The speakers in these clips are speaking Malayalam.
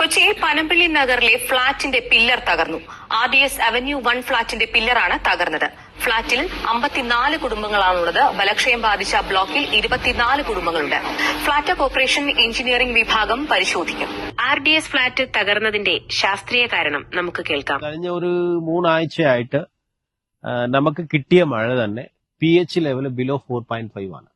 കൊച്ചി പനമ്പിള്ളി നഗറിലെ ഫ്ളാറ്റിന്റെ പില്ലർ തകർന്നു. R D S avenue one ഫ്ളാറ്റിന്റെ പില്ലറാണ് തകർന്നത്. ഫ്ളാറ്റിൽ അമ്പത്തിനാല് കുടുംബങ്ങളാണുള്ളത്. ബലക്ഷയം ബാധിച്ച ബ്ലോക്കിൽ ഇരുപത്തിനാല് കുടുംബങ്ങളുണ്ട്. ഫ്ളാറ്റ് കോർപ്പറേഷൻ എഞ്ചിനീയറിംഗ് വിഭാഗം പരിശോധിക്കും. ആർ ഡി എസ് ഫ്ളാറ്റ് തകർന്നതിന്റെ ശാസ്ത്രീയ കാരണം നമുക്ക് കേൾക്കാം. കഴിഞ്ഞ ഒരു മൂന്നാഴ്ചയായിട്ട് നമുക്ക് കിട്ടിയ മഴ തന്നെ P H level below four point five ആണ്.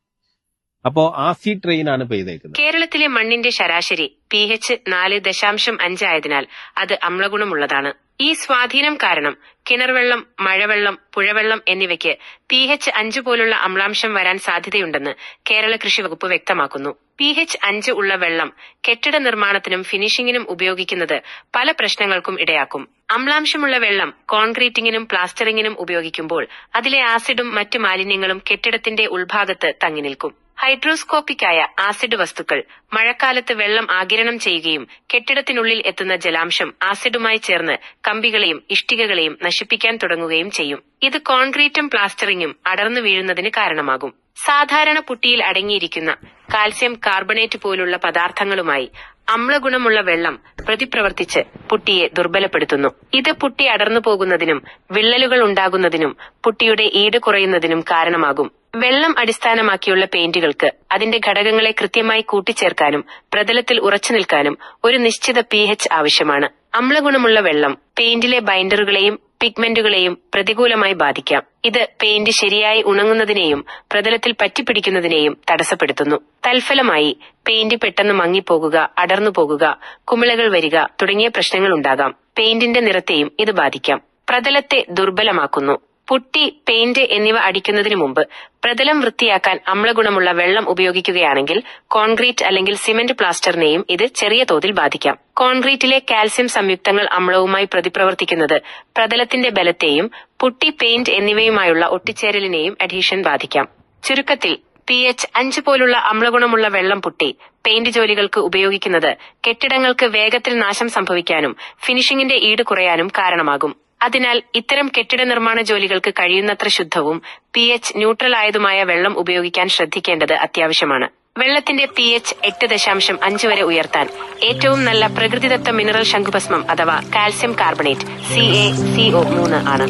അപ്പോ ആസിഡ് ട്രെയിൻ ആണ് പെയ്തേക്കുന്നത് കേരളത്തിലെ മണ്ണിന്റെ ശരാശരി പി എച്ച് നാല് ദശാംശം അഞ്ചായതിനാൽ അത് അമ്ലഗുണമുള്ളതാണ്. ഈ സ്വാധീനം കാരണം കിണർവെള്ളം മഴവെള്ളം പുഴവെള്ളം എന്നിവയ്ക്ക് പി എച്ച് അഞ്ച് പോലുള്ള അമ്ലാംശം വരാൻ സാധ്യതയുണ്ടെന്ന് കേരള കൃഷി വകുപ്പ് വ്യക്തമാക്കുന്നു. പി എച്ച് അഞ്ച് ഉള്ള വെള്ളം കെട്ടിട നിർമ്മാണത്തിനും ഫിനിഷിംഗിനും ഉപയോഗിക്കുന്നത് പല പ്രശ്നങ്ങൾക്കും ഇടയാക്കും. അമ്ലാംശമുള്ള വെള്ളം കോൺക്രീറ്റിംഗിനും പ്ലാസ്റ്ററിംഗിനും ഉപയോഗിക്കുമ്പോൾ അതിലെ ആസിഡും മറ്റു മാലിന്യങ്ങളും കെട്ടിടത്തിന്റെ ഉൾഭാഗത്ത് തങ്ങി നിൽക്കും. ഹൈഡ്രോസ്കോപ്പിക്കായ ആസിഡ് വസ്തുക്കൾ മഴക്കാലത്ത് വെള്ളം ആകിരണം ചെയ്യുകയും കെട്ടിടത്തിനുള്ളിൽ എത്തുന്ന ജലാംശം ആസിഡുമായി ചേർന്ന് കമ്പികളെയും ഇഷ്ടികകളെയും നശിപ്പിക്കാൻ തുടങ്ങുകയും ചെയ്യും. ഇത് കോൺക്രീറ്റും പ്ലാസ്റ്ററിങ്ങും അടർന്നു വീഴുന്നതിന് കാരണമാകും. സാധാരണ പുട്ടിയിൽ അടങ്ങിയിരിക്കുന്ന കാൽസ്യം കാർബണേറ്റ് പോലുള്ള പദാർത്ഥങ്ങളുമായി അമ്ലഗുണമുള്ള വെള്ളം പ്രതിപ്രവർത്തിച്ച് പുട്ടിയെ ദുർബലപ്പെടുത്തുന്നു. ഇത് പുട്ടി അടർന്നു പോകുന്നതിനും വിള്ളലുകൾ ഉണ്ടാകുന്നതിനും പുട്ടിയുടെ ഈട് കുറയുന്നതിനും കാരണമാകും. വെള്ളം അടിസ്ഥാനമാക്കിയുള്ള പെയിന്റുകൾക്ക് അതിന്റെ ഘടകങ്ങളെ കൃത്യമായി കൂട്ടിച്ചേർക്കാനും പ്രതലത്തിൽ ഉറച്ചു നിൽക്കാനും ഒരു നിശ്ചിത പി ആവശ്യമാണ്. അമ്ലഗുണമുള്ള വെള്ളം പെയിന്റിലെ ബൈൻഡറുകളെയും പിഗ്മെന്റുകളെയും പ്രതികൂലമായി ബാധിക്കാം. ഇത് പെയിന്റ് ശരിയായി ഉണങ്ങുന്നതിനെയും പ്രതലത്തിൽ പറ്റിപ്പിടിക്കുന്നതിനെയും തടസ്സപ്പെടുത്തുന്നു. തൽഫലമായി പെയിന്റ് പെട്ടെന്ന് മങ്ങിപ്പോകുക അടർന്നു പോകുക കുമിളകൾ വരിക തുടങ്ങിയ പ്രശ്നങ്ങൾ ഉണ്ടാകാം. പെയിന്റിന്റെ നിറത്തെയും ഇത് ബാധിക്കാം. പ്രതലത്തെ ദുർബലമാക്കുന്നു. പുട്ടി പെയിന്റ് എന്നിവ അടിക്കുന്നതിനു മുമ്പ് പ്രതലം വൃത്തിയാക്കാൻ അമ്ലഗുണമുള്ള വെള്ളം ഉപയോഗിക്കുകയാണെങ്കിൽ കോൺക്രീറ്റ് അല്ലെങ്കിൽ സിമന്റ് പ്ലാസ്റ്ററിനെയും ഇത് ചെറിയ തോതിൽ ബാധിക്കാം. കോൺക്രീറ്റിലെ കാൽസ്യം സംയുക്തങ്ങൾ അമ്ലവുമായി പ്രതിപ്രവർത്തിക്കുന്നത് പ്രതലത്തിന്റെ ബലത്തെയും പുട്ടി പെയിന്റ് എന്നിവയുമായുള്ള ഒട്ടിച്ചേരലിനെയും അഡീഷൻ ബാധിക്കാം. ചുരുക്കത്തിൽ പി എച്ച് അഞ്ച് പോലുള്ള അമ്ലഗുണമുള്ള വെള്ളം പുട്ടി പെയിന്റ് ജോലികൾക്ക് ഉപയോഗിക്കുന്നത് കെട്ടിടങ്ങൾക്ക് വേഗത്തിൽ നാശം സംഭവിക്കാനും ഫിനിഷിംഗിന്റെ ഈട് കുറയാനും കാരണമാകും. അതിനാൽ ഇത്തരം കെട്ടിട നിർമ്മാണ ജോലികൾക്ക് കഴിയുന്നത്ര ശുദ്ധവും പി എച്ച് ന്യൂട്രൽ ആയതുമായ വെള്ളം ഉപയോഗിക്കാൻ ശ്രദ്ധിക്കേണ്ടത് അത്യാവശ്യമാണ്. വെള്ളത്തിന്റെ പി എച്ച് എട്ട് ദശാംശം അഞ്ച് വരെ ഉയർത്താൻ ഏറ്റവും നല്ല പ്രകൃതിദത്ത മിനറൽ ശംഖുഭസ്മം അഥവാ calcium carbonate C A C O മൂന്ന് ആണ്.